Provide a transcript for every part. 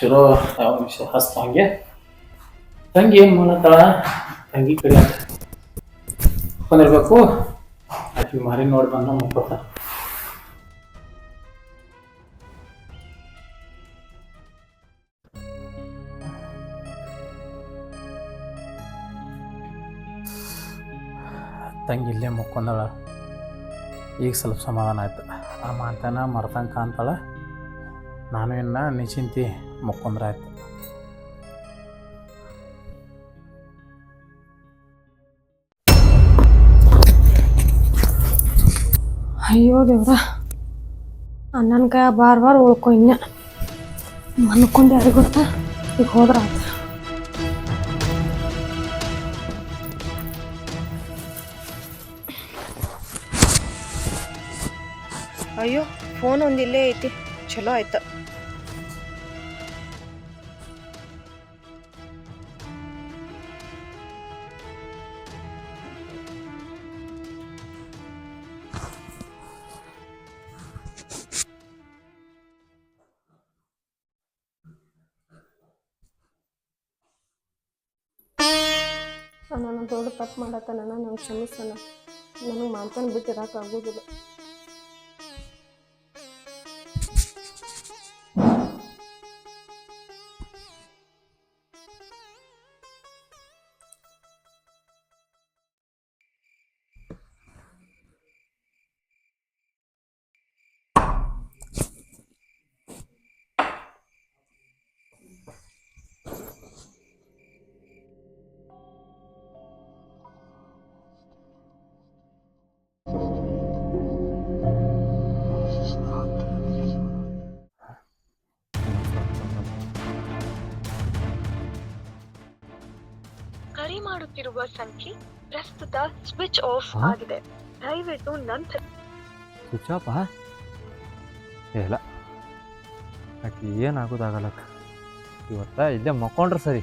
ಹಚ್ಚಿರೋ ನಿಮಿಷ ಹಸ್ತ ಹಂಗೆ. ತಂಗಿ ಏನು ಮಾಡತ್ತಾಳ ತಂಗಿ ಕಡೆ ಬಂದಿರ್ಬೇಕು ಆಕೆ ಮಾರಿ ನೋಡಿ ಬಂದ ಮುಕ್ಕೋತ ತಂಗಿ ಇಲ್ಲೇ ಮುಕ್ಕೊಂದಳ ಈಗ ಸ್ವಲ್ಪ ಸಮಾಧಾನ ಆಯ್ತು. ಆ ಮಾತನ ಮರ್ತಂಗೆ ಕಾಣ್ತಾಳ ನಾನು ಇನ್ನು ನಿಚಿಂತಿ ಮುಕ್ಕೊಂಡ್ರೆ ಆಯ್ತು ಅಯ್ಯೋ ದೇವ್ರ ಅಣ್ಣನ ಕೈ ಬಾರ್ ಬಾರ್ ಉಳ್ಕೊ ಇನ್ನ. ಮನ್ಕೊಂಡು ಯಾರಿಗೆ ಗೊತ್ತಾ? ಈಗ ಹೋದ್ರ ಆತ. ಅಯ್ಯೋ ಫೋನ್ ಒಂದಿಲ್ಲೇ ಇಲ್ಲೇ ಐತಿ. ಚಲೋ ಆಯ್ತ. ನಾನು ದೊಡ್ಡ ತಪ್ಪು ಮಾಡತ್ತ ನನ್ನ ನಾನು ಕ್ಷಮಿಸೋಣ ನನಗೆ ಮಾತನ್ನು ಬಿಟ್ಟು ಇರಕ್ಕೆ ಮಾಡುತ್ತಿರುವ ಸಂಖ್ಯೆ ಪ್ರಸ್ತುತ ಸ್ವಿಚ್ ಆಫ್ ಹಾ? ಆಗಿದೆ. ದಯವಿಟ್ಟು ನಂತರ ಸ್ವಿಚ್ ಆಫಾ ಇಲ್ಲ. ಆಕೆ ಏನಾಗೋದಾಗಲ್ಲ? ಇವತ್ತ ಇಲ್ಲೇ ಮಕ್ಕೊಂಡ್ರೆ ಸರಿ.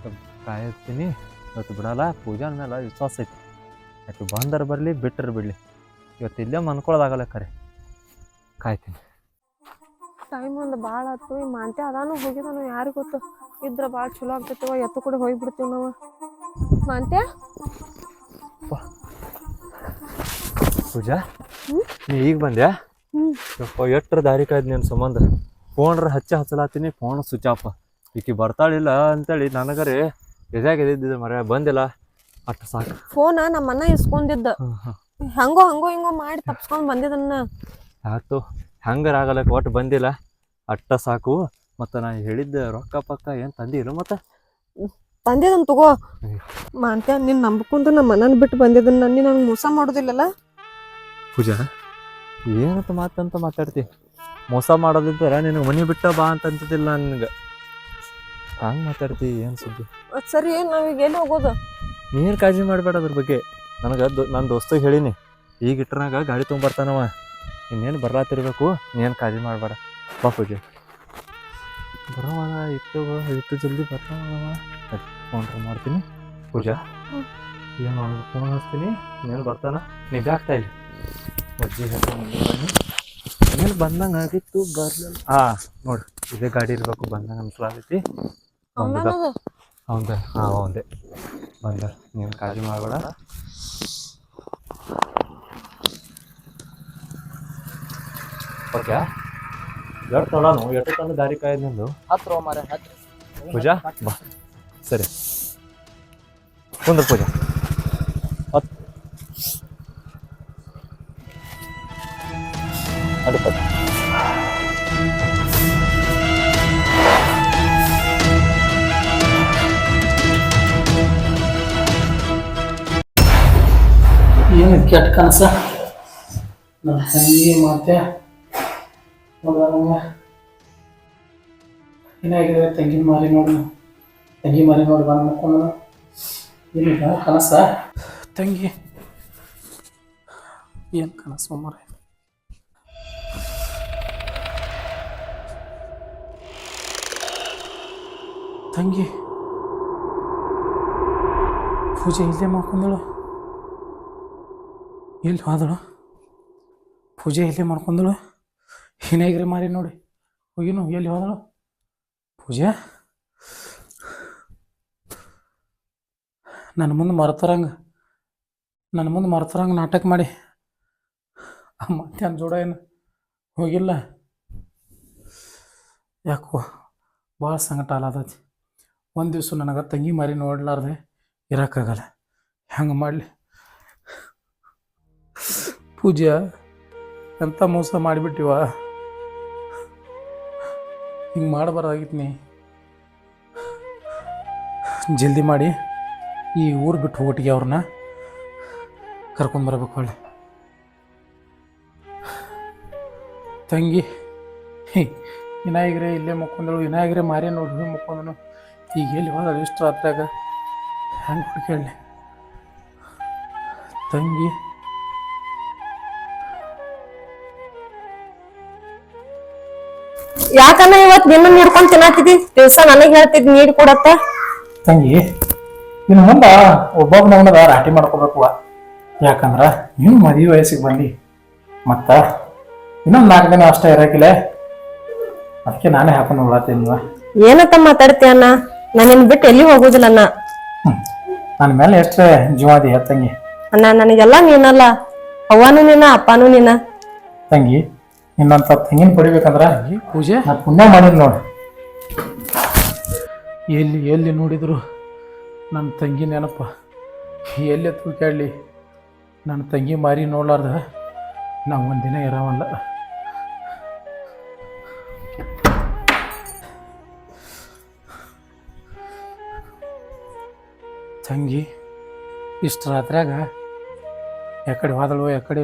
ಸ್ವಲ್ಪ ಕಾಯತ್ತೀನಿ. ಇವತ್ತು ಬಿಡಲ್ಲ ಪೂಜಾನ ಮೇಲೆ ವಿಶ್ವಾಸ ಐತಿ. ಆಕೆ ಬಂದರ್ ಬರಲಿ ಬಿಟ್ಟರೆ ಬಿಡಲಿ. ಇವತ್ತು ಇಲ್ಲೇ ಮನ್ಕೊಳ್ಳೋದಾಗಲ್ಲ ಕರೆ. ಕಾಯ್ತೀನಿ. ಟೈಮ್ ಒಂದು ಭಾಳ ಆಯ್ತು ಈ ಮಾಂತೆ ಅದಾನು ಹೋಗಿದಾನು ಯಾರಿಗೊತ್ತು ಗೊತ್ತು? ಇದ್ರ ಭಾಳ ಚಲೋ ಆಗ್ತೈತವ ಎತ್ತು ಕೂಡ ಹೋಗ್ಬಿಡ್ತೀವಿ ನಾವು. ಮಾಂತ್ಯ? ಪೂಜಾ ನೀ ಈಗ ಬಂದ್ಯಾ. ಯಪ್ಪ ಎಟ್ರ ದಾರಿ ಕಾಯ್ದು ನಿನ್ನ ಸಂಬಂಧ? ಫೋನ್ರ ಹಚ್ಚ ಹಚ್ಚಲಾತೀನಿ ಫೋನ್ ಸ್ವಿಚ್ ಆಫ್ ಈಕಿ ಬರ್ತಾಳಿಲ್ಲ ಅಂತೇಳಿ ನನಗರೆ ಎದ್ಯಾಗ ಎದ್ದಿದ್ದೆ ಮರ ಬಂದಿಲ್ಲ. ಅಷ್ಟು ಸಾಕು. ಫೋನ ನಮ್ಮನ್ನ ಇಸ್ಕೊಂಡಿದ್ದ. ಹಂಗೋ ಹಂಗೋ ಹಿಂಗೋ ಮಾಡಿ ತಪ್ಸ್ಕೊಂಡು ಬಂದಿದ್ದನ್ನ ಆಯ್ತು ಹಂಗಾರ ಆಗಲ್ಲ ಒಟ್ಟು ಬಂದಿಲ್ಲ. ಅಟ್ಟ ಸಾಕು. ಮತ್ತು ನಾ ಹೇಳಿದ್ದ ರೊಕ್ಕ ಪಕ್ಕ ಏನು ತಂದಿಲ್ಲ ಮತ್ತೆ? ತಂದಿದ್ದನ್ ತಗೋ. ಮಾಂತ್ಯ ಮಾಂತೆ ನಿನ್ ನಂಬ್ಕೊಂಡು ನಮ್ಮ ಮನನ ಬಿಟ್ಟು ಬಂದಿದ್ದನ್ನ ನೀನು ನಂಗೆ ಮೋಸ ಮಾಡೋದಿಲ್ಲಲ್ಲ? ಪೂಜಾ ಏನಂತ ಮಾತಂತ ಮಾತಾಡ್ತಿ? ಮೋಸ ಮಾಡೋದಿದ್ದರೆ ನಿನಗೆ ಮನೆ ಬಿಟ್ಟ ಬಾ ಅಂತ ಅಂತಿದ್ದಿಲ್ಲ ನನಗೆ. ಹಂಗೆ ಮಾತಾಡ್ತಿ ಏನು ಸುದ್ದಿ? ಸರಿ ಸರಿ ನಾವೀಗ ಎಲ್ಲಿ ಹೋಗೋದು? ನೀನು ಕಾಳಜಿ ಮಾಡಬೇಡ ಅದ್ರ ಬಗ್ಗೆ. ನನಗೆ ನನ್ನ ದೋಸ್ತಿಗೆ ಹೇಳೀನಿ ಈಗ ಇಟ್ರನಾಗ ಗಾಡಿ ತೊಗೊಂಬರ್ತಾನವ ಇನ್ನೇನು ಬರ್ಲಾತಿರ್ಬೇಕು ನೀನು ಕಾಳಜಿ ಮಾಡಬೇಡ. ಬಾ ಪೂಜೆ. ಬರೋವಾಗ ಇಟ್ಟು ಇಟ್ಟು ಜಲ್ದಿ ಬರ್ತಾವ ಫೋನ್ ಮಾಡ್ತೀನಿ. ಪೂಜಾ? ಏನು ಫೋನ್ ಹಚ್ತೀನಿ. ನೀನು ಬರ್ತಾನ? ನಿಜ ಆಗ್ತಾ ಇಲ್ಲ ಅಜ್ಜಿ ಏನು ಬಂದಂಗೆ ಆಗಿತ್ತು ಬರ್ಲಿಲ್ಲ. ಹಾಂ ನೋಡು ಇದೇ ಗಾಡಿ ಇರಬೇಕು ಬಂದಂಗೆ ಅನ್ಸಲಾಗೈತಿ. ಆಗೈತಿ ಹೌದ ಹಾಂ ಹೌದೆ ಬಂದ. ನೀನು ಕಾಳಜಿ ಮಾಡಬೇಡ. ಓಕೆ? ಎಷ್ಟು ತಂದು ದಾರಿ ಕಾಯ್ದು ನಿಂದು. ಹತ್ರ ಮಾರ ಹತ್ರ. ಪೂಜಾ? ಬಾ. ಸರಿ. ಕುಂದ್ರ ಪೂಜಾ. ಹತ್ತು ಅಡ್ಡ ಏನು ಕೆಟ್ಟ ಕನಸ? ನನ್ನ ತಂಗಿ ಮತ್ತೆ ನೋಡುವಾಗ ಏನಾಗಿದೆ? ತಂಗಿನ ಮಾರಿ ನೋಡಿ. ತಂಗಿ ಮಾರಿ ನೋಡಿ ಬಂದು ಮುಕ್ಕೊಂಡು ಏನಿಲ್ಲ ಕನಸ. ತಂಗಿ. ಏನು ಕನಸು ಮರೆ ತಂಗಿ. ಪೂಜೆ ಇಲ್ಲೇ ಮಾಡ್ಕೊಂಡಳು. ಎಲ್ಲಿ ಹೋದಳು? ಪೂಜೆ ಇಲ್ಲೇ ಮಾಡ್ಕೊಂಡಳು. ಹಿನೇಗ್ರೆ ಮಾರಿ ನೋಡಿ. ಹೋಗಿನು ಎಲ್ಲಿ ಹೋದಳು? ಪೂಜೆ? ನನ್ನ ಮುಂದೆ ಮರ್ತರಂಗೆ. ನನ್ನ ಮುಂದೆ ಮರ್ತರಂಗೆ ನಾಟಕ ಮಾಡಿ. ಆ ಮಧ್ಯಾಹ್ನ ಜೋಡ ಏನು ಹೋಗಿಲ್ಲ. ಯಾಕೋ ಭಾಳ ಸಂಕಟ ಅಲ್ಲದೈತಿ ಒಂದು ದಿವಸ ನನಗೆ ತಂಗಿ ಮಾರಿ ನೋಡ್ಲಾರ್ದೆ ಇರೋಕ್ಕಾಗಲ್ಲ. ಹೆಂಗೆ ಮಾಡಲಿ? ಪೂಜೆ ಎಂಥ ಮೋಸ ಮಾಡಿಬಿಟ್ಟಿವ? ಹಿಂಗೆ ಮಾಡಬಾರ್ದಾಗಿತ್ತು ನೀ ಜಲ್ದಿ ಮಾಡಿ ಈ ಊರು ಬಿಟ್ಟು ಒಟ್ಟಿಗೆ ಅವ್ರನ್ನ. ಕರ್ಕೊಂಡ್ಬರ್ಬೇಕು ಹೊಳ್ಳಿ. ತಂಗಿ ಹೇ, ವಿನಾಯಕರೇ ಇಲ್ಲೇ ಮುಕ್ಕೊಂಡಳು ವಿನಾಯಕರೇ ಮಾರೇ ನೋಡ್ರಿ ಮುಕ್ಕೊಂಡನು ಈಗ ಎಲ್ಲಿ ಹೋದ ಇಷ್ಟು ರಾತ್ರಿಯಾಗ? ಹೆಂಗೆ ಹುಡುಕೇಳಿ ತಂಗಿ ಯಾಕನ್ನ ಇವತ್ ನಿನ್ನ ನೀಡ್ಕೊಂಡ್ ತಿನ್ನತ್ತಿದಿ ದಿವ್ಸ ನನಗ್ ಹೇಳ್ತಿದ್ ನೀಡ್ ಕೊಡತ್ತ? ತಂಗಿ ನಿನ್ನ ಮುಂದ ಒಬ್ಬೊಬ್ ಅವನದ ರಾಟಿ ಮಾಡ್ಕೋಬೇಕು ಯಾಕಂದ್ರೆ ನೀನು ಮದುವೆ ವಯಸ್ಸಿಗೆ ಬಂದಿ. ಮತ್ತ ಇನ್ನೊಂದ್ ನಾಲ್ಕು ದಿನ ಅಷ್ಟೇ ಇರಕಿಲ್ಲ ಅದಕ್ಕೆ ನಾನೇ ಹಾಕೊಂಡು ಹೋಗ್ತೀನಿ ಏನತ್ತ ಮಾತಾಡ್ತೀಯ ಅಣ್ಣ? ನಾನು ನಿನ್ ಬಿಟ್ಟು ಎಲ್ಲಿ ಹೋಗುದಿಲ್ಲ ಅಣ್ಣ. ನನ್ನ ಮೇಲೆ ಎಷ್ಟು ಜೀವಾದಿ ತಂಗಿ? ಅಣ್ಣ ನನಗೆಲ್ಲ ನೀನಲ್ಲ. ಅವ್ವನು ನೀನ ಅಪ್ಪನೂ ನೀನ. ತಂಗಿ ಇನ್ನೊಂದು ತೆಂಗಿನ ಪಡಿಬೇಕಂದ್ರ ಪೂಜೆ? ನಾ ಪುಣ್ಯ ಮಾಡಿದ್ ನೋಡಿ. ಎಲ್ಲಿ ಎಲ್ಲಿ ನೋಡಿದ್ರು ನನ್ನ ತಂಗಿ ನೆನಪ? ಎಲ್ಲಿ ತುಳ್ಕಾಡ್ಲಿ ನನ್ನ ತಂಗಿ ಮಾರಿ ನೋಡ್ಲಾರ್ದ ನಾವು ದಿನ ಇರೋವಲ್ಲ. ತಂಗಿ ಇಷ್ಟು ರಾತ್ರಿಯಾಗ ಎಕಡೆ ಹೋದಳು ಯಾಕಡೆ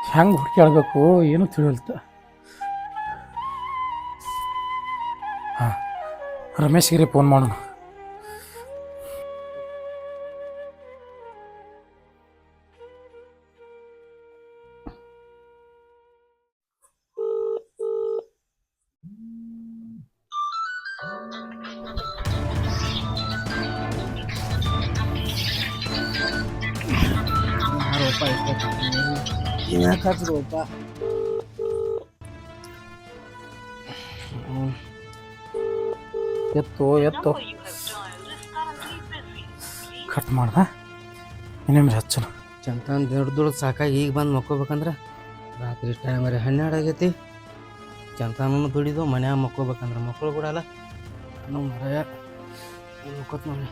ಇಲ್ಲೋ ಹೆಂಗೆ ಹುಡುಕ್ಯಾಡ್ಬೇಕು ಏನು ತಿಳಿಯಲ್ತ ಹಾಂ ರಮೇಶ್ಗಿರಿ ಫೋನ್ ಮಾಡೋಣ ಎತ್ತು ಎತ್ತು. Number you have dialed is currently busy. Please cut ಮಾಡ್ದ? ಇನ್ನೊಮ್ಮೆ ಹಚ್ಚನ. ಚಂತನ್ ದುಡ್ದು ದುಡ್ದು ಸಾಕಾಗಿ ಈಗ ಬಂದು ಮಕ್ಕೋಬೇಕಂದ್ರೆ? ರಾತ್ರಿ ಟೈಮ್ ರೀ ಹನ್ನೆರಡು ಆಗೈತಿ. ಚಂತನೂ ದುಡಿದು ಮನ್ಯಾಗ ಮಕ್ಕೋಬೇಕಂದ್ರೆ ಮಕ್ಕಳು ಬಿಡಲ್ಲ. ನಾನು ಮರ ಮಕ್ಕೋತ್ ನೋಡಿ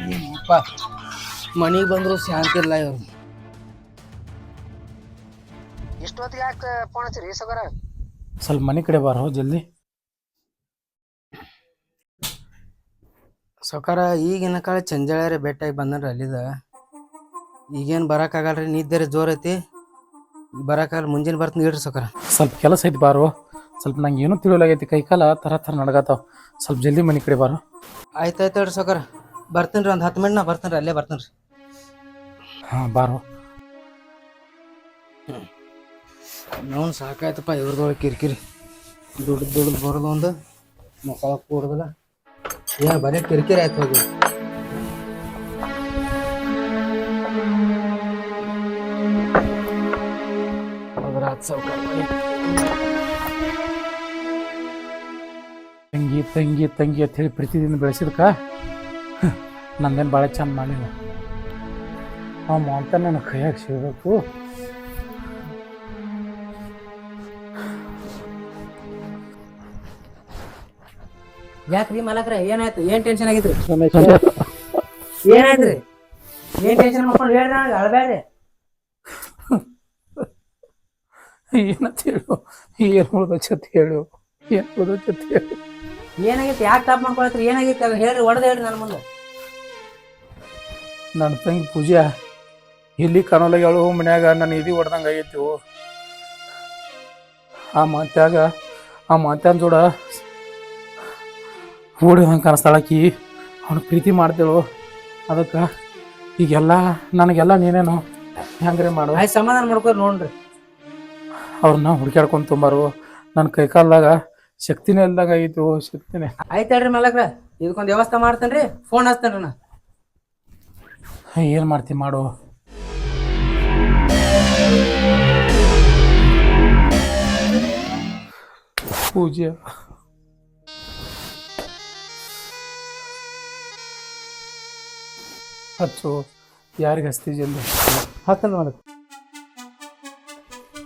ಏನಪ್ಪ? ಮನೆಗೆ ಬಂದ್ರು ಶಾಂತಿ ಇಲ್ಲ ಇವ್ರು. ಇಷ್ಟೊತ್ತಿಗೆ ಯಾಕೆ ಫೋನ್ ಹಚ್ಚಿರಿ ಸಗರ ಸ್ವಲ್ಪ ಮನೆ ಕಡೆ ಬಾರೋ ಜಲ್ದಿ. ಸೌಕಾರ ಈಗಿನ ಕಾಲ ಚಂಜಾಳ್ಯಾರ ಬೆಟ್ಟಾಗಿ ಬಂದನ್ರಿ ಅಲ್ಲಿದ. ಈಗೇನು ಬರೋಕ್ಕಾಗಲ್ರಿ ನಿದ್ದೆ ಜೋರ್ ಐತಿ. ಬರೋಕ್ಕಾಗಲ್ಲ ಮುಂಜಾನೆ ಬರ್ತೀನಿ ಇಡ್ರಿ ಸೌಕಾರ. ಸ್ವಲ್ಪ ಕೆಲಸ ಐತಿ ಬಾರೋ. ಸ್ವಲ್ಪ ನಂಗೆ ಏನೂ ತಿಳಿಯಲಾಗೈತಿ ಕೈ ಕಾಲ ಥರ ಥರ ನಡ್ಗತ್ತಾವ ಸ್ವಲ್ಪ ಜಲ್ದಿ ಮನೆ ಕಡೆ ಬಾರೋ. ಆಯ್ತು ಆಯ್ತು ಹೇಳ್ರಿ ಸೌಕಾರ. ಬರ್ತೀನಿ ರೀ ಒಂದು ಹತ್ತು ಮಿನಿಟ್ ನಾ ಬರ್ತೀನಿ ರೀ ಅಲ್ಲೇ ಬರ್ತೀನಿ ರೀ. ಹಾಂ ಬಾರೋ ನಾವು ಸಾಕಾಯ್ತಪ್ಪ ಇವ್ರದೊಳಗೆ ಕಿರಿಕಿರಿ. ದುಡ್ಡು ದುಡ್ದು ಬರೋದು ಒಂದು ಮಕ್ಕಳ ಕೂಡೋದಿಲ್ಲ. ಏನು ಬರೀ ಕಿರಿಕಿರಿ ಆಯ್ತು ಹೋಗಿ. ತಂಗಿ ತಂಗಿ ತಂಗಿ ಅಂತ ಹೇಳಿ ಪ್ರೀತಿದಿಂದ ಬೆಳೆಸಿದ್ಕ? ನಂದೇನು ಭಾಳ ಚಂದ ಮಾಡಿಲ್ಲ. ಅವ ಮಾಂತ ನನ್ನ ಕೈಯಾಗ ಸಿಗಬೇಕು. ಯಾಕ್ರಿ ಮಲಕ್ರ ಏನಾಯ್ತು? ಏನ್ ಟೆನ್ಷನ್ ಆಗಿದ್ರಿ? ಏನಾಯ್ತ್ರಿ? ಏನ್ ಟೆನ್ಷನ್ ಮಾಡ್ಕೊಂಡು ಹೇಳ್ರಿ ನನಗೆ ಅಳಬೇಡ್ರಿ ಏನಂತ ಹೇಳು? ಏನು ಉಳ್ದಚ್ಚತ್ ಹೇಳು? ಏನು ಉಳ್ದಚ್ಚತ್ ಹೇಳು? ಏನಾಗೈತಿ ಯಾಕೆ ಟಾಪ್ ಮಾಡ್ಕೊಳತ್ರಿ? ಏನಾಗೈತಿ ಹೇಳ್ರಿ ಹೊಡೆದ ಹೇಳ್ರಿ ನನ್ನ ಮುಂದೆ. ನನ್ನ ತಂಗಿ ಪೂಜಾ ಇಲ್ಲಿ ಕಾಣೋಲಾಗ್ಯಾಳು ಮನ್ಯಾಗ ನನ್ನ ಇದು ಹೊಡೆದಂಗೆ ಆಗೈತಿ ಆ ಮಾತ್ಯಾಗ ಆ ಮಾತ್ಯಾನ ಜೋಡ ಓಡಿದಂಗೆ ಕಾಣಿಸ್ತಾಳಕಿ ಅವನು ಪ್ರೀತಿ ಮಾಡ್ತೇಳು ಅದಕ್ಕೆ ಈಗೆಲ್ಲ ನನಗೆಲ್ಲ ನೀನೇನು ಹೆಂಗ್ರೆ ಮಾಡು ಆಯ್ತು ಸಮಾಧಾನ ಮಾಡ್ಕೋ ನೋಡ್ರಿ. ಅವ್ರನ್ನ ಹುಡ್ಕ್ಯಾಡ್ಕೊಂಡ್ ತುಂಬಾರು ನನ್ನ ಕೈಕಾಲ್ದಾಗ ಶಕ್ತಿನೇ ಇಲ್ದಾಗ ಆಗಿತ್ತು ಶಕ್ತಿನೇ. ಆಯ್ತು ಹೇಳ್ರಿ ಮಲಕ್ರ ಇದಕ್ಕೊಂದು ವ್ಯವಸ್ಥೆ ಮಾಡ್ತೇನೆ ರೀ ಫೋನ್ ಹಚ್ತೇನ್ರಿ ನಾ. ಏನು ಮಾಡ್ತಿ ಮಾಡು ಪೂಜೆ ಹಚ್ಚು ಯಾರಿಗೆ ಹಚ್ತಿ ಜಲ್ದಿ ಹತ್ತಲ್ ಮಾಡಕ್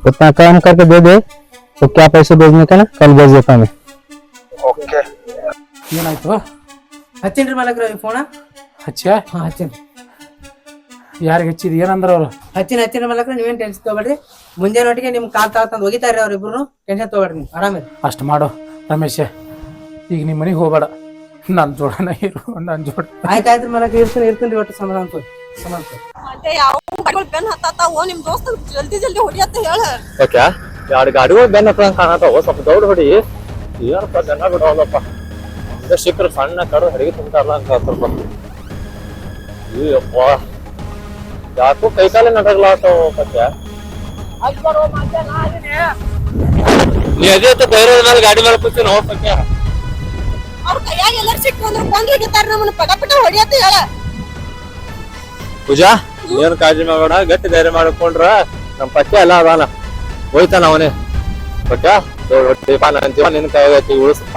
उतना काम करके दे दे तो क्या पैसे भेजने का ना कल भेज देता मैं ಏನಾಯ್ತು ಹಚ್ಚೇನ್ರಿ ಮಲಕ್ರ ಈ ಫೋನ ಹಚ್ಚ್ಯಾ ಹಾಂ ಹಚ್ಚೇನ್ರಿ ಯಾರಿಗೆ ಹಚ್ಚಿದ್ ಏನಂದ್ರ ಅವ್ರು? ಹಚ್ಚಿನ ಹಚ್ಚಿನ ಮಲಕ್ರ ನೀವೇನ್ ಟೆನ್ಷನ್ ತಗೋಬೇಡ್ರಿ. ಮುಂಜಾನೆ ಒಟ್ಟಿಗೆ ನಿಮ್ ಕಾಲ್ ತಾಳ್ತಂದ್ ಅವ್ರ ಅವ್ರಿಬ್ರು ಟೆನ್ಷನ್ ತಗೋಬೇಡ್ರಿ ನೀವು ಆರಾಮಿರಿ ಅಷ್ಟು ಮಾಡು ರಮೇಶ. ಈಗ ನಿಮ್ಮ ಮನೆಗೆ ಹೋಗ್ಬೇಡ. ನನ್ನ ಜೋಡನ ಇರು ನನ್ನ ಜೋಡ. ಆಯ್ತು ಆಯ್ತು ಮಲಕ್ರ ಇರ್ತೀನಿ ಇರ್ತೀನಿ ಒಟ್ಟು ಸಮಾಧಾನ ತಗೋರಿ ಸಮಾಧಾನ ಮತ್ತೆ ಯಾವ ಗಾಡಿಗಳು ಬೆನ್ ಹತ್ತಾತಾವೋ ನಿಮ್ ದೋಸ್ತ ಜಲ್ದಿ ಜಲ್ದಿ ಹೊಡಿಯತ್ತ ಹೇಳ. ಓಕೆ ಎರಡು ಗಾಡಿಗಳು ಬೆನ್ನ ಹತ್ತ ಕಾಣತಾವ ಸ್ವಲ್ಪ ದೌಡ್ ಹೊಡಿ. ಏನಪ್ಪ ಜನ ಬಿಡವಲ್ಲಪ್ಪ ಒಂದೇ ಸಿಕ್ಕರು ಸಣ್ಣ ಕಡು ಹರಿಗೆ ತುಂಬ್ತಾರಲ್ಲ ಅಂತ ಸ್ವಲ್ಪ ಅಯ್ಯಪ್ಪ ಯಾಕೋ ಕೈಕಾಲ ನಡಗ್ಲಾತಾವ ಪದ್ಯ ನೀ ಅದೇ ಧೈರ್ಯದ ಮೇಲೆ ಗಾಡಿ ಮೇಲೆ ಕೂತೀನಿ ಹೋಗ್ ಪದ್ಯ ಅವ್ರ ಕೈಯಾಗ ಎಲ್ಲರೂ ಸಿಕ್ಕು ಅಂದ್ರೆ ಕೊಂದ್ ಹಿಡಿತಾರ ನಮ್ಮನ್ನ ಪಟ ಪಟ ಹೊಡಿಯತ್ತ ಹೇಳ. ಪೂಜಾ ಏನ್ ಕಾಳಜಿ ಮಾಡಬೇಡ ಗಟ್ಟಿ ಧೈರ್ಯ ಮಾಡ್ಕೊಂಡ್ರ ನಮ್ಮ ಪತ್ಯ ಎಲ್ಲ ಅದಾನ. ಹೋಯ್ತಾನ ಅವನೇ. ಹೊಡಿಪ್ಪ ನನ್ನ ನಿನ್ನ ನಿನ್ ಕೈಯಾಗೈತಿ ಉಳಿಸಪ್ಪ.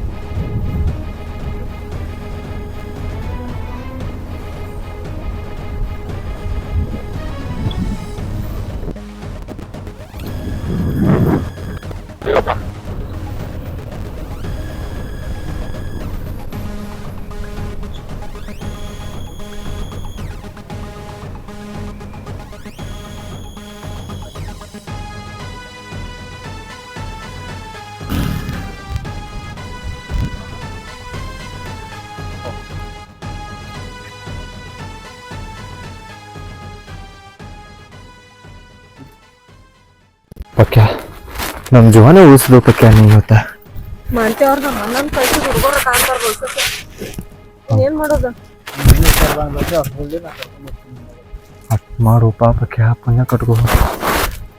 ನಮ್ ಜೀವನ ನೀ ಇವತ್ತ. ಮಾಡ್ತೇವ ಅವ್ರ ನಮ್ಮ ಅಣ್ಣನ ಕಳ್ಸಿ ಹುಡುಗರ ಕಾಣ್ತಾರ ಏನ್ ಮಾಡೋದು? ಅಟ್ ಮಾಡು ಪಾಪಕ್ಯ ಪುಣ್ಯ ಕಟ್ಕೋ.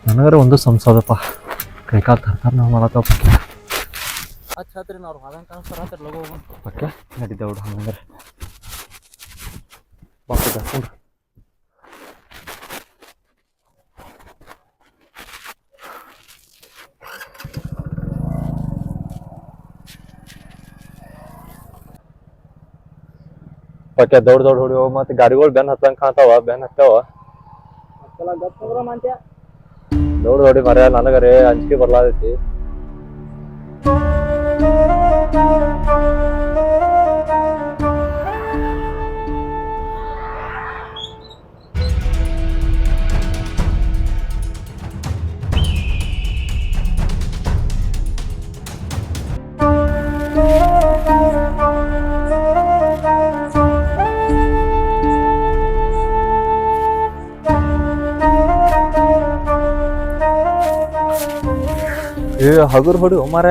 ನನಗರ ಒಂದು ಸಂಸದಪ್ಪ. ಕೈಕಾಲ್ ತರ್ತಾರ ನಾವು ಮಾಡತ್ತಪ್ಪ ಪಕ್ಯ ಹಚ್ಚ ಹತ್ರಿ ನಾವು ಹಾದಂಗೆ ಕಾಣಿಸ್ತಾರ ಹತ್ರಿ ಲಗೋ ಹೋಗೋಣ ಪಕ್ಯ ನಡೀತಾವ ಹಂಗಂದ್ರೆ. ಬಾಪದ ಕುಂಡ್ರು ದೊಡ್ಡ ದೌಡ್ ದೌಡ್ ಹೋಗೋ ಮತ್ತೆ ಗಾಡಿಗಳು ಬೆನ್ ಹತ್ತಂಗ್ ಕಾಣ್ತಾವ ಬೆನ್ ಹತ್ತಾವ ದೌಡ್ ನೋಡಿ ಮರ ನನಗರೇ ಅಂಜಿಕೆ ಬರ್ಲಾದೈತಿ ಏ ಹಗುರ್ ಹೊಡಿ ಮರ.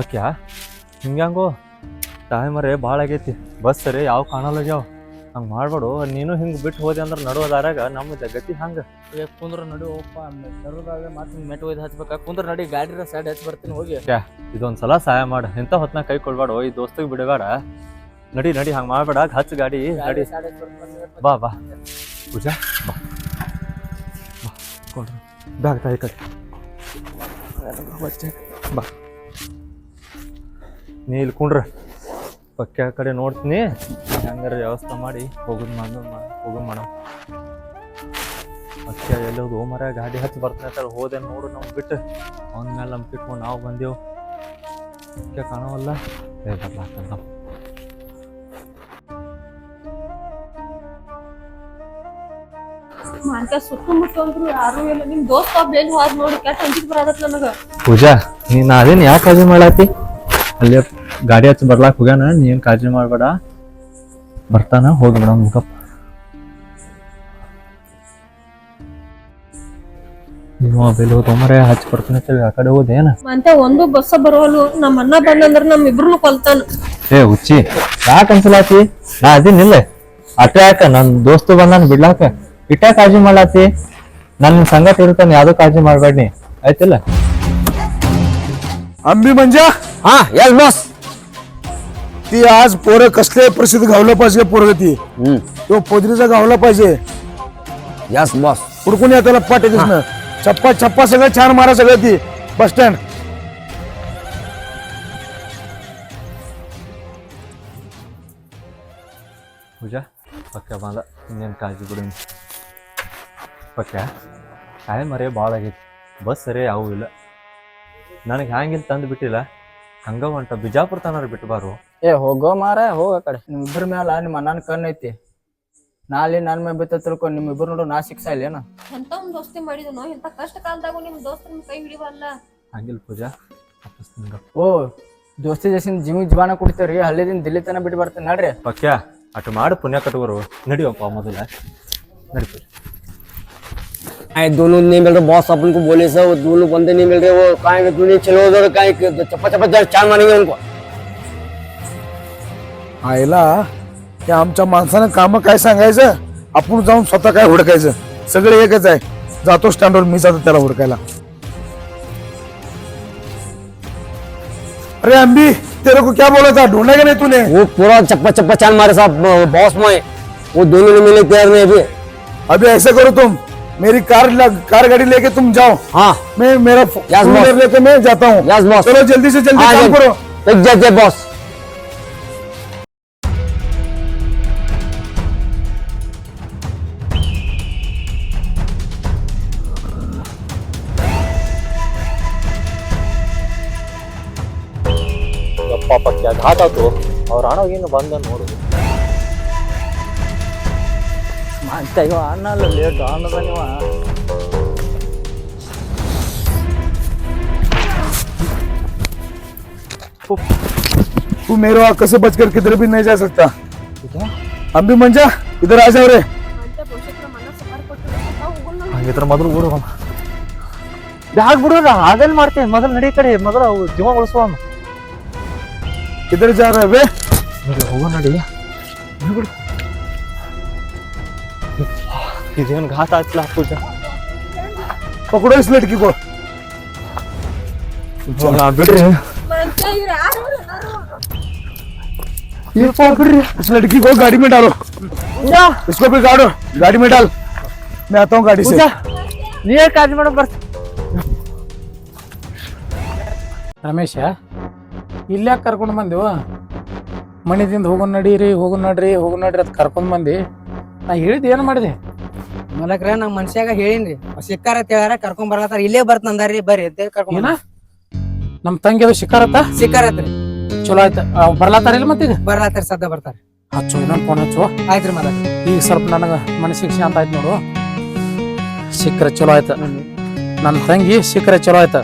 ಓಕೆ ಹಿಂಗ್ಯಾಂಗೋ? ಟೈಮ್ ರೇ ಭಾಳ ಆಗೈತಿ. ಬಸ್ ರೀ ಯಾವ ಕಾಣಲ್ಲಾಗ್ಯಾವ ಹಂಗೆ ಮಾಡ್ಬೇಡು. ನೀನು ಹಿಂಗೆ ಬಿಟ್ಟು ಹೋದೆ ಅಂದ್ರೆ ನಡುವ ದಾರಾಗ ನಮ್ಮ ಗತಿ ಹಂಗೆ. ಕುಂದ್ರ ನಡಿ ಹೋಗಪ್ಪ ಮತ್ತೆ ಮೆಟ್ ಒಯ್ದು ಹಚ್ಬೇಕಾ? ಕುಂದ್ರ ನಡಿ ಗಾಡಿ ಸೈಡ್ ಹಚ್ಚಿ ಬರ್ತೀನಿ ಹೋಗಿ. ಇದೊಂದು ಸಲ ಸಹಾಯ ಮಾಡು. ಇಂಥ ಹೊತ್ನಾಗ ಕೈ ಕೊಡ್ಬೇಡ. ಈ ದೋಸ್ತಿಗೆ ಬಿಡಬೇಡ. ನಡಿ ನಡಿ ಹಂಗೆ ಮಾಡಬೇಡ. ಹಚ್ಚ ಗಾಡಿ ನಡಿ. ಬಾ ಬಾ. ಪೂಜಾ ಬಾ. ಕೊಡ್ರಿ. ಬ್ಯಾಗ್ ತಾಯಿ ಕಡೆ. ಬಾ. ನೀ ಇಲ್ಲಿ ಕುಂಡ್ರ. ಪಕ್ಕ ಕಡೆ ನೋಡ್ತೀನಿ. ಹೆಂಗಾರ ವ್ಯವಸ್ಥೆ ಮಾಡಿ ಹೋಗುದ್ ಮಾಡು ಹೋಗು ಮಾಡಮ್ ಪಕ್ಕ ಎಲ್ಲೋದು ಮರ ಗಾಡಿ ಹಚ್ಚಿ ಬರ್ತಾನೆ ಹೋದೆ ನೋಡು ನಾವು ಬಿಟ್ಟು. ಅವನ ಮೇಲೆ ನಮ್ಗೆ ಇಟ್ಕೊಂಡು ನಾವು ಬಂದೆವು. ಪಕ್ಕ ಕಾಣವಲ್ಲ. ಏ ಬರ್ಲಾಕಂತ ಮಾಡ್ಕ ಸುತ್ತಮುತ್ತ ಅಂದ್ರು ಯಾರು ಇಲ್ಲ. ನಿಮ್ ದೋಸ್ತ ಬೇಲ್ ಹೋದ್ ನೋಡಿ ಕೆಟ್ಟ ಅಂಜಿಕ್ ಬರದತ್ ನನಗ. ಪೂಜಾ ನೀನ್ ಅದೇನ್ ಯಾಕೆ ಕಾಳಜಿ ಮಾಡತ್ತಿ ಅಲ್ಲಿ ಗಾಡಿ ಹಚ್ಚಿ ಬರ್ಲಾಕ್ ಹೋಗ್ಯಾನ ನೀ ಏನ್ ಕಾಳಜಿ ಮಾಡ್ಬೇಡ. ಬರ್ತಾನ ಹೋಗಿ ಬಿಡ ಮುಖಪ್ಪ ಮೊಬೈಲ್ ತೊಂಬರೆ ಹಚ್ಚಿ ಬರ್ತೀನಿ ಅಂತೇಳಿ ಆ ಕಡೆ ಹೋದೇನ ಒಂದು ಬಸ್ಸ ಬರೋಲು ನಮ್ಮ ಅಣ್ಣ ಬಂದಂದ್ರ ನಮ್ ಇಬ್ರು ಕೊಲ್ತಾನ. ಏ ಹುಚ್ಚಿ ಯಾಕೆ ಅನ್ಸಲಾತಿ ನಾ ಅದಿನಿಲ್ಲ ಅಟ್ಟ ಯಾಕ ನನ್ ದೋಸ್ತು ಬಂದಾನ ಬಿಡ್ಲಾಕ? ಇಟ್ಟ ಕಾಳಜಿ ಮಾಡ್ಲಾತಿ ನನ್ ಸಂಗತಿ ಇರ್ತಾನೆ ಯಾವ್ದು ಕಾಳಜಿ ಮಾಡ್ಬೇಡ್ನಿ ಆಯ್ತಿಲ್ಲ आंबी म्हणजे ಹಾ ಎಲ್ ಬಾಸ್ ती आज पोरं कसले प्रसिद्ध गावलं पाहिजे पोरग ती हम्म तो पोदरीचा गावला पाहिजे यस बॉस हुडकून या त्याला पाठ छप्पा छप्पा सगळं छान मारा सगळं ती बस स्टँड ಪೂಜಾ ಪಕ್ಕ ಬಂದ ಇನ್ನೇನು ಕಾಳಜಿ ಬಿಡು ಪಕ್ಕ ಟೈಮ್ ಅರೇ ಭಾಳ ಆಗೈತಿ. ಬಸ್ ಸರಿ ಯಾವೂ ಇಲ್ಲ. ನನಗೆ ಹ್ಯಾಂಗಿಲ್ಲ ತಂದು ಬಿಟ್ಟಿಲ್ಲ. ಹಂಗ ಹೊಂಟ ಬಿಜಾಪುರ ತನಾರ ಬಿಟ್ಟು ಬಾರು. ಏ ಹೋಗೋ ಮಾರ ಹೋಗ ಆ ಕಡೆ. ನಿಮ್ಮಿಬ್ಬರ ಮ್ಯಾಲ ನಿಮ್ಮ ಅಣ್ಣನ ಕಣ್ಣು ಐತಿ. ನಾಳೆ ನನ್ನ ಮೇಲೆ ಬಿತ್ತ ತಿಳ್ಕೊ ನಿಮ್ಮಿಬ್ಬರು ನೋಡು ನಾ ಶಿಕ್ಷಾ ಇಲ್ಲೇನ ಎಂತ ಒಂದ್ ದೋಸ್ತಿ ಮಾಡಿದನು? ಇಂತ ಕಷ್ಟ ಕಾಲದಾಗೂ ನಿಮ್ ದೋಸ್ತ ನಿಮ್ ಕೈ ಹಿಡಿವಲ್ಲ? ಹಂಗಿಲ್ಲ ಪೂಜಾ. ವಾಪಸ್ ನಿಂಗ. ಓ ದೋಸ್ತಿ ಜೊಸಿನ ಜಿಮಿಗ್ ಜೀವಾನ ಕುಡಿತೇವ್ರಿ. ಹಳ್ಳಿದಿಂದ ದಿಲ್ಲಿ ತನ ಬಿಟ್ಟು ಬರ್ತೇನೆ. ನಡ್ರಿ. ಪಕ್ಕ ಅಟ್ ಮಾಡಿ ಪುಣ್ಯ ಕಟ್ಬರು ನಡಿಯಪ್ಪ ಮೊದಲ. ನಡಿ ಪೂಜಾ. आए दोनों नहीं मिल रहे बॉस अपन को बोले सर वो दोनों बंदे नहीं मिल रहे वो कहाँ के दुनिया चलो उधर कहीं के चप्पा चप्पा चार चार मारेंगे उनको आईला त्या आमच्या माणसानं काम काय सांगायचं? आपण जाऊन स्वतः काय हुडकायचं? सगळे एकच आहे. जातो स्टँडवर मी जातो त्याला हुडकायला. अरे अंबी तेरे को क्या बोला था? ढूंढा क्या नहीं तूने? वो पूरा चप्पा चप्पा चार मारे साहब बॉस में वो दोनों नहीं मिले तैयार नहीं अभी. अभी ऐसे करो तुम. मेरी कार लग- कार गाड़ी लेके तुम जाओ हाँ मैं मेरा Yes, boss. फोन लेके मैं जाता हूँ यस बॉस चलो जल्दी से जल्दी काम करो एक जय जय बॉस ಯಪ್ಪ ಪಕ್ಯ ಘಾಟ್ ಆತು ಅವ್ರ ಅಣ್ಣಗೇನು ಬಂದ ನೋಡು ಮಾಡ್ತಾ ಇವ ಅಣ್ಣ ಅಲ್ಲ ಲೇಟ್ ಅನ್ನದ ನೀವ तू मेरे वहां कैसे बचकर किधर भी नहीं जा सकता अंबी मंजा इधर आ जाओ रे ಮಂತೆ ಭವಿಷ್ಯಕ್ಕೆ ನಮ್ಮ ಅಣ್ಣ ಸಫರ್ ಕೊಟ್ಟು ಹೋಗೋಣ ಹಂಗಿದ್ರ ಮೊದಲು ಬಿಡು ಬ್ಯಾಗ್ ಬಿಡೋದ ಅದೆಲ್ಲ ಮಾಡ್ತೇನೆ ಮೊದಲು ನಡಿ ಕಡೆ ಮೊದಲು ಅವು ಜೀವ ಉಳಿಸುವ किधर जा रहे बे ನಡಿ ಹೋಗೋ ನಡಿ ಇದೇನು ಘಾಟ್ ಆಯ್ತಲ್ಲ ಪೂಜಾ पकड़ो इस लड़की को ಬಿಡ್ರಿ ಮಂತೆ ಇವ್ರು ಯಾರು ಎಲ್ಲಾರು? ये पकड़ इस लड़की को गाड़ी में डालो इसको भी गाड़ो गाड़ी में डाल मैं आता हूँ गाड़ी से ನೀ ಕಾಳಜಿ ಮಾಡೋ ಬರ್ತ ರಮೇಶ ಇಲ್ಯಾಕೆ ಕರ್ಕೊಂಡು ಬಂದೆವು ಮಣಿದಿಂದ ಹೋಗೋಣ ನಡೀರಿ ಹೋಗೋಣ ನಡ್ರಿ ಹೋಗೋಣ ನಡ್ರಿ ಅಂತ ಕರ್ಕೊಂಡ್ ಬಂದಿ ನಾ ಹೇಳಿದ್ ಏನು ಮಾಡಿದೆ ಮಲಕ್ರ ನಮ್ ಮನ್ಷ್ಯಾಗ ಹೇಳಿನ್ರಿ. ಸಿಕ್ಕಾರ ಹೇಳ್ಯಾರ ಕರ್ಕೊಂಡ್ ಬರ್ಲತ್ತಾರ. ಇಲ್ಲೇ ಬರ್ತ ಅಂದಾರಿ ಬರ್ರಿ ಅಂತ ಕರ್ಕೊಂಡ್ ಏನ? ನಮ್ ತಂಗಿ ಅದು ಶಿಕಾರತ್ತ ಸಿಕ್ಕಾರತ್ರಿ ಚಲೋ ಆಯ್ತು. ಬರ್ಲಾತಾರಿಲ್ಲ ಮತ್ತೀಗ? ಬರ್ಲಾತಾರ ಸದ್ದ ಬರ್ತಾರ. ಹಚ್ಚು ಇನ್ನೊಂದು ಫೋನ್ ಹಚ್ಚು. ಆಯ್ತ್ರಿ ಮಲಕ್ ಈಗ ಸ್ವಲ್ಪ ನನಗೆ ಮನಸ್ಸಿಗೆ ಶಾಂತ ಆಯ್ತು ನೋಡು. ಸಿಕ್ಕರೆ ಚಲೋ ಆಯ್ತು. ನನ್ನ ತಂಗಿ ಸಿಕ್ಕರೆ ಚಲೋ ಆಯ್ತು.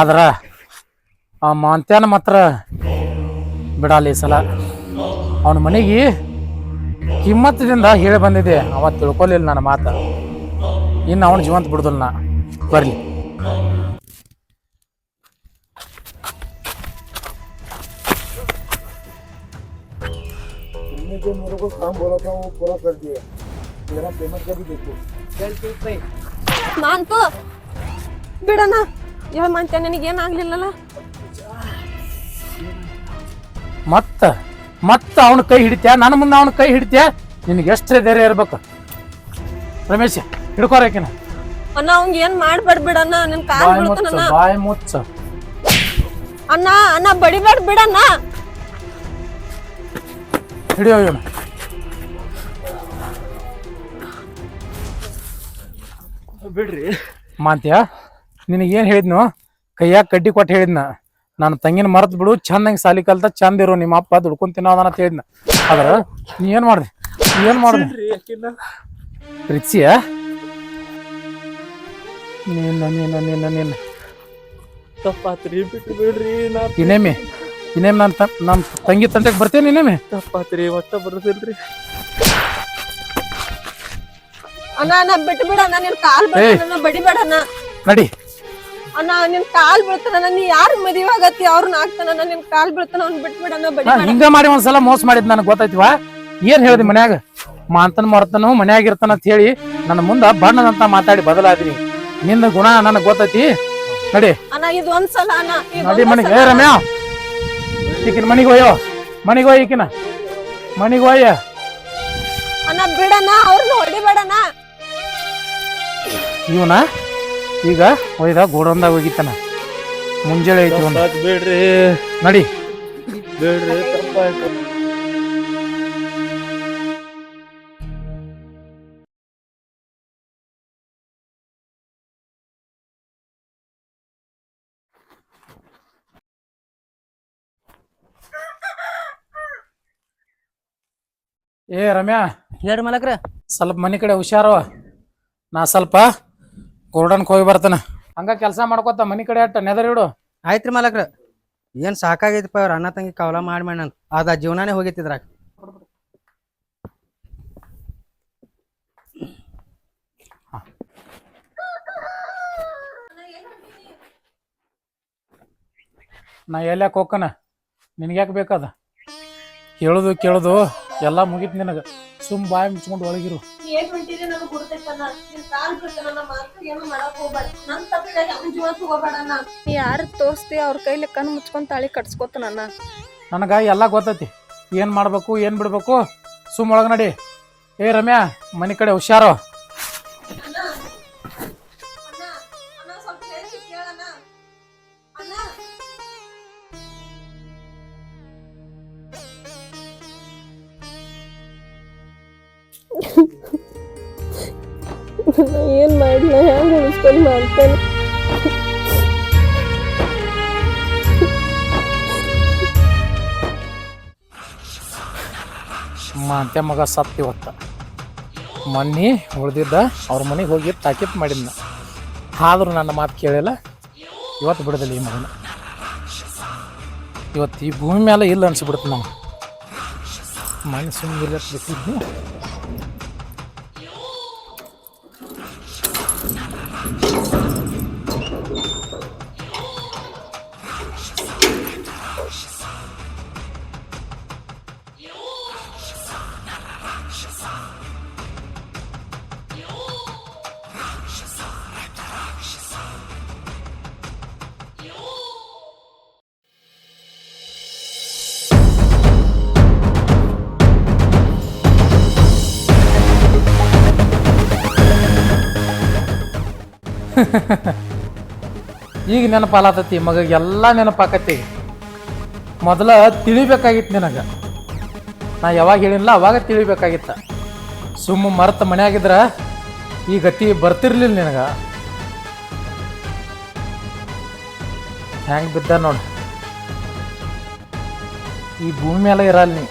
ಆದ್ರ ಆ ಮಾಂತ್ಯಾನ ಮಾತ್ರ ಬಿಡಾಲಿ ಈ ಸಲ. ಅವನ ಮನೆಗೆ ಕಿಮ್ಮತ್ತದಿಂದ ಹೇಳಿ ಬಂದಿದೆ ಅವ ತಿಳ್ಕೊಲಿಲ್ಲ ನನ್ನ ಮಾತ ಇನ್ನು ಅವನ ಜೀವಂತ ಬಿಡುದಿಲ್ಲ ನಾ ಬರ್ಲಿ तुमने जो मेरे को काम बोला था वो पूरा कर दिया मेरा पेमेंट का भी देखो ನಾನ್ತು ಬಿಡಣ ಯಾವ ಮಂತೆ ನನಗೇನ್ ಆಗ್ಲಿಲ್ಲಲ್ಲ ಮತ್ತ ಮತ್ತ ಅವನ ಕೈ ಹಿಡಿತ್ಯಾ? ನನ್ನ ಮುಂದೆ ಅವನ ಕೈ ಹಿಡಿತ್ಯಾ? ನಿನಗೆ ಎಷ್ಟೇ ಧೈರ್ಯ ಇರ್ಬೇಕು? ರಮೇಶ್ ಹಿಡ್ಕೋರಕಿನ ಅಣ್ಣ ಅವಂಗ ಏನ್ ಮಾಡ್ಬೇಡ ಬಿಡಣ್ಣ ನಿನ್ ಕಾಲ್ ಬೀಳ್ತಾನಣ್ಣ ಬಾಯಿ ಮುಚ್ಚ. ಅಣ್ಣ ಅಣ್ಣ ಬಡಿಬೇಡ ಬಿಡಣ್ಣ ಹಿಡಿಯೋ ಇವನು. ಬಿಡ್ರಿ. ಮಾಂತ್ಯ ನಿನಗೇನು ಹೇಳಿದ್ನು? ಕೈಯಾಗ ಕಡ್ಡಿ ಕೊಟ್ಟು ಹೇಳಿದ್ನ. ನಾನು ತಂಗಿನ ಮರ್ತ್ ಬಿಡು ಚಂದಂಗೆ ಸಾಲಿ ಕಲ್ತ ಚಂದ ಇರೋ ನಿಮ್ಮ ಅಪ್ಪ ದುಡ್ಕೊಂಡ್ ತಿನ್ನೋದನ ಅಂತ ಹೇಳಿದ್ನ. ಆದ್ರ ನೀ ಏನ್ ಮಾಡ್ದೆ? ನೀ ಏನ್ ಮಾಡ್ದೆ? ಪ್ರೀತಿಸಿಯ ನೀನು ನೀನು ನೀನು ನೀನು. ತಪ್ಪಾತ್ರಿ ಬಿಟ್ಟು ಬಿಡ್ರಿ ನಾ ಇನ್ನೇಮಿ ಇನ್ನೇಮ್ ನನ್ನ ತ ನಮ್ಮ ತಂಗಿ ತಂಟೆಗೆ ಬರ್ತೇನೆ ಇನ್ನೇಮಿ? ತಪ್ಪಾತ್ರಿ ಒಟ್ಟ ಬರೋದಿಲ್ರಿ ಅಣ್ಣ ಅಣ್ಣ ಬಿಟ್ಟು ಬಿಡ ನಿನ್ ಕಾಲ್ ಬಡಿ ನಡಿ. ಅಣ್ಣ ನಿನ್ ಕಾಲ್ ಬೀಳ್ತಾನ ನೀ ಯಾರು ಮದುವೆ ಆಗತ್ತಿ? ಅವ್ರನ್ನ ಆಗ್ತಾನ ನಿನ್ ಕಾಲ್ ಬೀಳ್ತಾನ ಅವ್ನ್ ಬಿಟ್ಬಿಡಣ್ಣ ಬಡಿ ನಾ ಹಿಂಗ ಮಾಡಿ ಒಂದ್ಸಲ ಮೋಸ ಮಾಡಿದ್ ನನಗೆ ಗೊತ್ತೈತಿವ? ಏನ್ ಹೇಳಿದ್ ಮನ್ಯಾಗ? ಮಾಂತನ್ ಮರ್ತನು ಮನ್ಯಾಗ ಇರ್ತಾನ ಅಂತ ಹೇಳಿ ನನ್ನ ಮುಂದ ಬಣ್ಣದಂತ ಮಾತಾಡಿ ಬದಲಾದ್ರಿ. ನಿನ್ನ ಗುಣ ನನಗ್ ಗೊತ್ತೈತಿ? ನಡಿ. ಅಣ್ಣ ಇದು ಒಂದ್ಸಲ ಅಣ್ಣ ಇದ್ ನಡಿ ಒಂದೇ ಮನಿಗೆ ಸಲ. ಏ ರಮ್ಯಾ. ಈಕಿನ ಮನಿಗೆ ಹೋಯೋ ಮನಿಗೆ ಹೋಯ್ ಈಕಿನ. ಮನಿಗೆ ಹೋಯ. ಅಣ್ಣ ಬಿಡಣ್ಣ ಅವ್ರನ್ನ ಹೊಡಿಬೇಡನ ಇವನ? ಈಗ ಒಯ್ದ ಗೋಡೌನ್ದಾಗ ಹೋಗಿತ್ತಾನ. ಮುಂಜಾನೆ ಐತಿ ಒಂದು. ಬೇಡ್ರಿ. ನಡಿ. ಬೇಡ್ರಿ ತಪ್ಪಾಯ್ತು. ಏ ರಮ್ಯಾ ಹೇಳ್ರಿ ಮಲಕ್ರ. ಸ್ವಲ್ಪ ಮನೆ ಕಡೆ ಹುಷಾರವ. ನಾ ಸ್ವಲ್ಪ ಗೋರ್ಡನ್ಗೆ ಹೋಗಿ ಬರ್ತಾನ. ಹಂಗ ಕೆಲಸ ಮಾಡ್ಕೊತ ಮನಿ ಕಡೆ ಅಟ್ಟ ನೆದರಿಡು ಆಯ್ತ್ರಿ ಮಾಲಕ್ರ ಏನ್ ಸಾಕಾಗೈತಿಪ್ಪ ಅವ್ರ ಅಣ್ಣ ತಂಗಿ ಕವಲ ಮಾಡಿ ಮಾಡಿ ಅದ ಜೀವನಾನೇ ಹೋಗಿತ್ತಿದ್ರ ನಾ ಕೋಕನ ಹೋಗ್ಕನ? ನಿನ್ಗ್ಯಾಕೆ ಬೇಕದ? ಹೇಳುದು ಕೇಳುದು. ಎಲ್ಲ ಮುಗಿತ್ ನಿನಗೆ. ಸುಮ್ ಬಾಯಿ ಮುಚ್ಕೊಂಡು ಒಳಗಿರು. ಏನ್ ಹೊಂಟಿದೆ ನನಗ್ ಗುರ್ತೈತಣ್ಣ ನಿನ್ ಕಾಲ್ ಬೀಳ್ತಾನ ನಮ್ಮ ಏನು ಮಾಡಕ್ ಹೋಗ್ಬೇಡ. ನನ್ ತಪ್ಪಿದಾಗ ಅವ್ನ ಜೀವ ತಗೋಬೇಡಣ್ಣ. ನೀ ಯಾರು ತೋರಿಸ್ತಿ ಅವ್ರ ಕೈಲಿ ಕಣ್ಣು ಮುಚ್ಕೊಂಡ್ ತಾಳಿ ಕಟ್ಸ್ಕೊತಾನಣ್ಣ? ನನಗೆ ಎಲ್ಲ ಗೊತ್ತೈತಿ. ಏನು ಮಾಡ್ಬೇಕು ಏನು ಬಿಡ್ಬೇಕು? ಸುಮ್ ಒಳಗೆ ನಡಿ. ಏ ರಮ್ಯಾ ಮನೆ ಕಡೆ ಹುಷಾರು. ಅಂತೆ ಮಗ ಸತ್ತು ಇವತ್ತ. ಮೊನ್ನೆ ಉಳಿದಿದ್ದ, ಅವ್ರ ಮನೆಗೆ ಹೋಗಿ ತಾಕೀತ್ ಮಾಡಿದ್ನ. ಆದರೂ ನನ್ನ ಮಾತು ಕೇಳಿಲ್ಲ ಇವತ್ತು ಬಿಡದಿಲ್ಲ ಈ ಮಗನ. ಇವತ್ತು ಈ ಭೂಮಿ ಮೇಲೆ ಇಲ್ಲ ಅನ್ಸಿಬಿಡುತ್ತೆ ನಾನು ಮನೆ ಸುಮ್ಮನೆ ಈಗ ನೆನಪಾಲತತಿ ಮಗ ಎಲ್ಲ ನೆನಪಾಕತಿ ಮೊದಲ ತಿಳಿಬೇಕಾಗಿತ್ತು ನಿನಗೆ. ನಾ ಯಾವಾಗ ಹೇಳಿಲ್ಲ ಅವಾಗ ತಿಳಿಬೇಕಾಗಿತ್ತ. ಸುಮ್ಮ ಮರೆತ ಮನ್ಯಾಗಿದ್ರ, ಈ ಗತಿ ಬರ್ತಿರ್ಲಿಲ್ಲ ನಿನಗೆ. ಹೆಂಗೆ ಬಿದ್ದ ನೋಡಿ. ಈ ಭೂಮಿ ಮೇಲೆ ಇರಲ್ಲ ನೀ.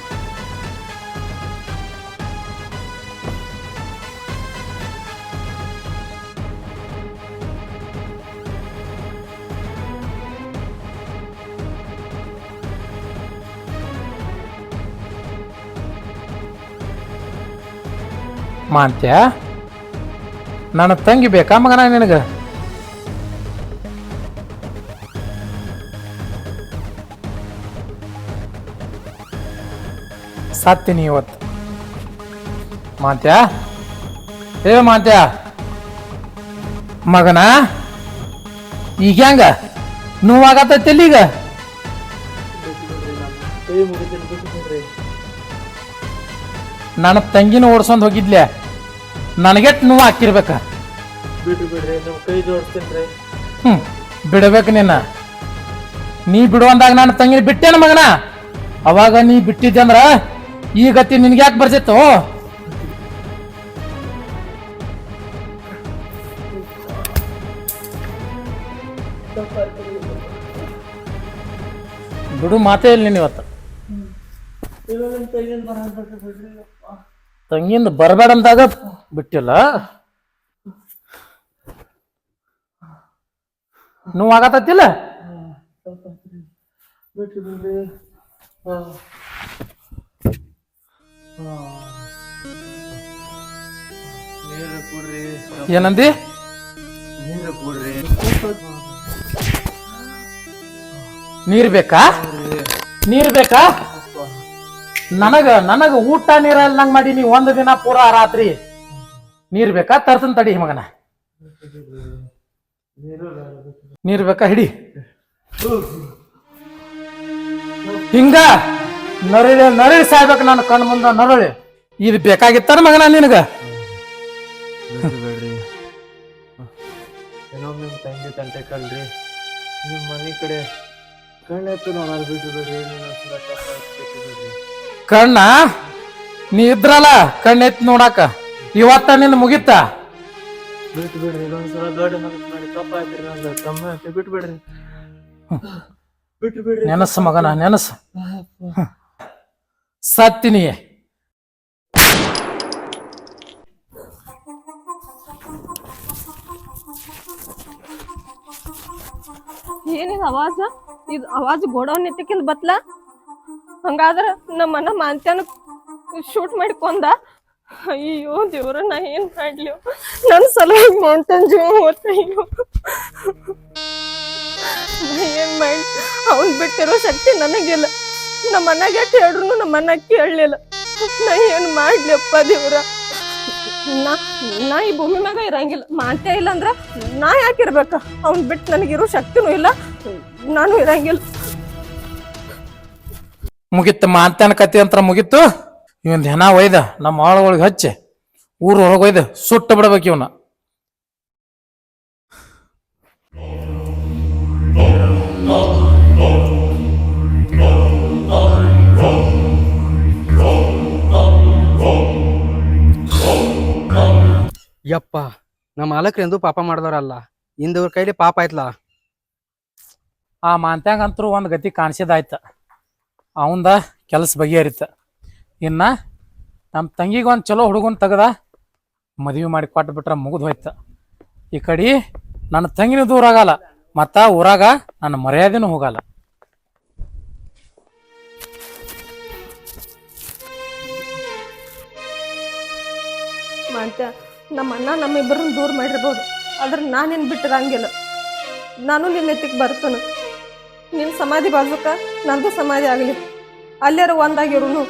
ಮಾಂತ್ಯ ನನ್ನ ತಂಗಿ ಬೇಕಾ ಮಗನ ನಿನಗ? ಸತ್ತೀನಿ ಇವತ್ತು. ಮಾತ್ಯಾ ಏ ಮಾತ್ಯಾ ಮಗನ? ಈಗ ಹೆಂಗ? ನೋವಾಗತ್ತೈತಿಲ್ಲ ಈಗ ನನ್ನ ತಂಗಿನ ಓಡ್ಸೊಂಡ್ ಹೋಗಿದ್ಲೆ ನನಗೆಟ್ ನೋವು ಹಾಕಿರ್ಬೇಕ. ಬಿಡ್ರಿ ಬಿಡ್ರಿ ನಮ್ಮ ಕೈ ಜೋಡಿಸ್ತೀನಿ ಹ್ಮ್ ಬಿಡ್ಬೇಕು ನಿನ್ನ. ನೀ ಬಿಡುವಂದಾಗ ನನ್ನ ತಂಗಿನ ಬಿಟ್ಟೇನ ಮಗನ? ಅವಾಗ ನೀ ಬಿಟ್ಟಿದ್ದೆ ಅಂದ್ರ ಈ ಗತಿ ನಿನ್ಗೆ ಯಾಕೆ ಬರ್ತಿತ್ತು ಬಿಡು ಮಾತೇ ಇಲ್ಲ ನೀನು ಇವತ್ತು. ತಂಗಿಂದ ಬರಬೇಡ ಅಂದಾಗ ಬಿಟ್ಟಿಲ್ಲ. ನೋವು ಆಗತ್ತಿಲ್ಲ ಏನಂದಿ? ನೀರ್ ಬೇಕಾ? ನೀರ್ ಬೇಕಾ? ನನಗ ನನಗ ಊಟ ನೀರ ನಂಗ್ ಮಾಡಿ ನೀ ಒಂದ್ ದಿನ ಪೂರಾ ರಾತ್ರಿ ನೀರ್ ಬೇಕಾ? ತರ್ತನ್ ತಡಿ ಮಗನ. ನೀರ್ ಬೇಕಾ? ಹಿಡಿ. ಹಿಂಗ ನರಳಿ ನರಳಿ ಸಾಯ್ಬೇಕು ನನ್ನ ಕಣ್ ಮುಂದ, ನರಳಿ. ಇದು ಬೇಕಾಗಿತ್ತಾನ ಮಗನ ನಿನಗ? ನಿಮ್ಮ ಮನೆ ಕಡೆ ಕಣ್ಣೆತ್ತು ನೋಡೋದು ಬಿಟ್ಟು ಬಿಡ್ರಿ ಕಣ್ಣ ನೀ ಇದ್ರಲ್ಲ ಕಣ್ಣೆತ್ತಿ ನೋಡಾಕ. ಇವತ್ತ ನಿನ್ ಮುಗಿತ? ಬಿಟ್ಟು ಬಿಡ್ರಿ ಇದೊಂದ್ಸಲ ದೊಡ್ಡ ಮನಸ್ಸು ಮಾಡಿ ತಪ್ಪಾಯ್ತ್ರಿ ನಂದು. ತಮ್ಮ ಅಂತ ಬಿಟ್ಟು ಬಿಡ್ರಿ ಬಿಟ್ಟು ಬಿಡ್ರಿ ನೆನಸು ಮಗನ ನೆನಸು. ಸತ್ತಿನಿ ಏನಿದು ಅವಾಜ? ಇದು ಅವಾಜ್ ಗೋಡೌನ್ ಎತ್ತಕ್ಕಿಂದ ಬತ್ಲ? ಹಂಗಾದ್ರ ನಮ್ಮನ್ನ ಮಾಂತ್ಯನ ಶೂಟ್ ಮಾಡ್ಕೊಂಡ, ಅಯ್ಯೋ ದೇವ್ರ, ನಾ ಏನ್ ಮಾಡ್ಲಿ? ನನ್ ಸಲುವಾಗಿ ಮಾಂತ್ಯಾನ್ ಜೀವ ನಾ ಏನ್ ಮಾಡಿ, ಅವನ್ ಬಿಟ್ಟಿರೋ ಶಕ್ತಿ ನನಗಿಲ್ಲ. ನಮ್ಮ ಮನೆಗೆ ಕೇಳ್ರು ನಮ್ಮ ಮನ ಕೇಳಲಿಲ್ಲ. ನಾ ಏನ್ ಮಾಡ್ಲಿಪ್ಪ ದೇವ್ರ? ನಾ ನಾ ಈ ಭೂಮಿ ಮ್ಯಾಗ ಇರಂಗಿಲ್ಲ. ಮಾಂತ್ಯ ಇಲ್ಲ ಅಂದ್ರ ನಾ ಯಾಕಿರ್ಬೇಕ ಅವ್ನ್ ಬಿಟ್ಟು ನನಗಿರೋ ಶಕ್ತಿನೂ ಇಲ್ಲ. ನಾನು ಇರಂಗಿಲ್ಲ. ಮುಗಿತ್ತು ಮಾಂತನ ಕತೆ ಅಂತ ಮುಗಿತ್ತು. ಇವನ್ ಹೆಣ ಒಯ್ದ ನಮ್ಮ ಆಳುಗಳಿಗೆ ಹಚ್ಚಿ ಊರ್ ಹೊರಗೆ ಒಯ್ದ ಸುಟ್ಟು ಬಿಡ್ಬೇಕು ಇವನ. ಯಪ್ಪ ನಮ್ಮ ಮಾಲಕ್ರು ಪಾಪ ಪಾಪ ಮಾಡಿದವರಲ್ಲ ಇಂದವ್ರ ಕೈಲಿ ಪಾಪ ಆಯ್ತಲ್ಲ ಆ ಮಾಂತ್ಯಾಂಗಂತರೂ ಒಂದು ಗತಿ ಕಾಣಿಸಿದಾಯ್ತ ಅವಂದ ಕೆಲಸ ಬಗೆಹರಿತ. ಇನ್ನ ನಮ್ಮ ತಂಗಿಗೆ ಒಂದು ಚಲೋ ಹುಡುಗನ ತೆಗ್ದ, ಮದುವೆ ಮಾಡಿ ಕೊಟ್ಟು ಬಿಟ್ರೆ ಮುಗಿದು ಹೋಯ್ತು. ಈ ಕಡೆ ನನ್ನ ತಂಗಿನ ದೂರ ಆಗಲ್ಲ, ಮತ್ತ ಊರಾಗ ನನ್ನ ಮರ್ಯಾದೆನೂ ಹೋಗಲ್ಲ. ಮಾಂತ್ಯ, ನಮ್ಮ ಅಣ್ಣ ನಮ್ಮಿಬ್ಬರನ್ನ ದೂರ ಮಾಡಿರ್ಬೋದು, ಆದ್ರೆ ನಾನೇನು ಬಿಟ್ಟಿರಂಗಿಲ್ಲ ನಾನು ನಿನ್ನ ಎತ್ತಿಗೆ ಬರ್ತಾನೆ. ನಿನ್ನ ಸಮಾಧಿ ಬಾಜುಕ ನಂದು ಸಮಾಧಿ ಆಗಲಿ. ಅಲ್ಲಾರ ಒಂದಾಗಿರುನು